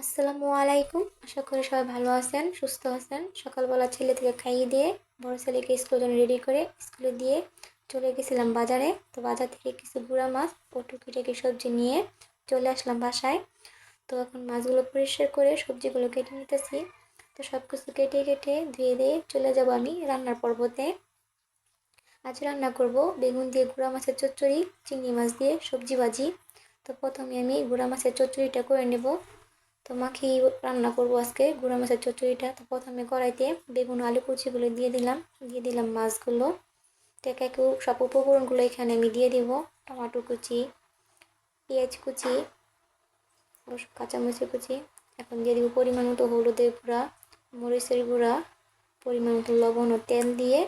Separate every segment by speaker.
Speaker 1: আসসালামু আলাইকুম। আশা করি সবাই ভালো আছেন, সুস্থ আছেন। সকালবেলা ছেলে থেকে খাইয়ে দিয়ে বড় ছেলেকে স্কুলের জন্য রেডি করে স্কুলে দিয়ে চলে গেছিলাম বাজারে। তো বাজার থেকে কিছু গুঁড়া মাছ ও টুকিটাকি সবজি নিয়ে চলে আসলাম বাসায়। তো এখন মাছগুলো পরিষ্কার করে সবজিগুলো কেটে নিতেছি। তো সব কিছু কেটে কেটে ধুয়ে দিয়ে চলে যাব আমি রান্নার পর্বতে। আজ রান্না করব বেগুন দিয়ে গুঁড়া মাছের চচ্চড়ি, চিংড়ি মাছ দিয়ে সবজি ভাজি। তো প্রথমে আমি গুঁড়া মাছের চচ্চড়িটা করে নেব। তো মাখিয়ে রান্না করব আজকে? গুঁড়া মাছের চচ্চড়িটা। তো প্রথমে কড়াইতে বেগুন, আলু কুচিগুলো দিয়ে দিলাম। দিয়ে দিলাম মাছগুলো। একে একে সব উপকরণগুলো এখানে আমি দিয়ে দিব। টমাটো কুচি, পেঁয়াজ কুচি কাঁচামরিচের কুচি। এখন দিয়ে দিব পরিমাণ মতো হলুদের গুঁড়া, মরিচের গুঁড়া, পরিমাণ মতো লবণ ও তেল দিয়ে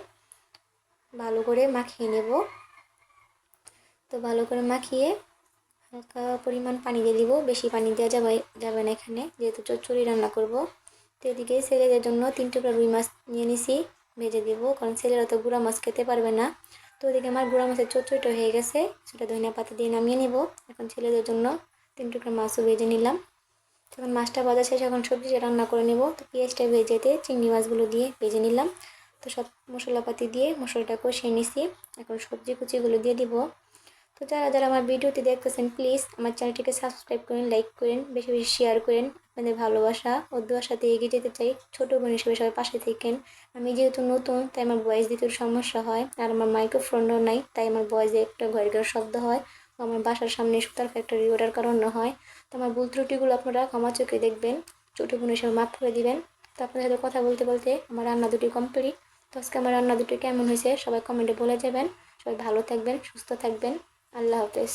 Speaker 1: ভালো করে মাখিয়ে নেব। তো ভালো করে মাখিয়ে হালকা পরিমাণ পানি দিয়ে দিব। বেশি পানি দেওয়া যাবে যাবে না এখানে। যেহেতু চচ্চড়ি রান্না করব। তো এদিকে ছেলেদের জন্য তিন টুকরা রুই মাছ নিয়ে নিছি, ভেজে দিব, কারণ ছেলেরা তো গুঁড়া মাছ খেতে পারবে না। তো ওদিকে আমার গুঁড়া মাছের চচ্চড়িটা হয়ে গেছে। সেটা ধনিয়া পাতা দিয়ে নামিয়ে নিব। এখন ছেলেদের জন্য তিন টুকরা মাছও ভেজে নিলাম। তখন মাছটা বাজার শেষে, এখন সবজিটা রান্না করে নেব। তো পেঁয়াজটা ভেজেতে চিংড়ি মাছগুলো দিয়ে ভেজে নিলাম। তো সব মশলাপাতি দিয়ে মশলাটা কষিয়ে নিছি। এখন সবজি কুচিগুলো দিয়ে দিব। তো যারা যারা আমার ভিডিওটি দেখতেছেন প্লিজ আমার চ্যানেলটিকে সাবস্ক্রাইব করেন লাইক করেন, বেশি বেশি শেয়ার করেন। আপনাদের ভালোবাসা ও দুয়ার সাথে এগিয়ে যেতে চাই। ছোটো বোন হিসেবে সবাই পাশে থাকেন। আমি যেহেতু নতুন, তাই আমার ভয়েস দিতে সমস্যা হয়। আর আমার মাইক্রোফোনও নাই, তাই আমার ভয়েসে একটা ঘরে ঘরে শব্দ হয়। আমার বাসার সামনে সুতার ফ্যাক্টরি ওটার কারণে হয়। তো আমার ভুল ত্রুটিগুলো আপনারা ক্ষমা চোখে দেখবেন। ছোটো বোন হিসেবে মাফ করে দিবেন। তো আপনাদের সাথে কথা বলতে বলতে আমার রান্না দুটি কমপ্লিট তো আজকে আমার রান্না দুটি কেমন হয়েছে সবাই কমেন্টে বলে যাবেন। সবাই ভালো থাকবেন, সুস্থ থাকবেন। আল্লাহ হাফেজ।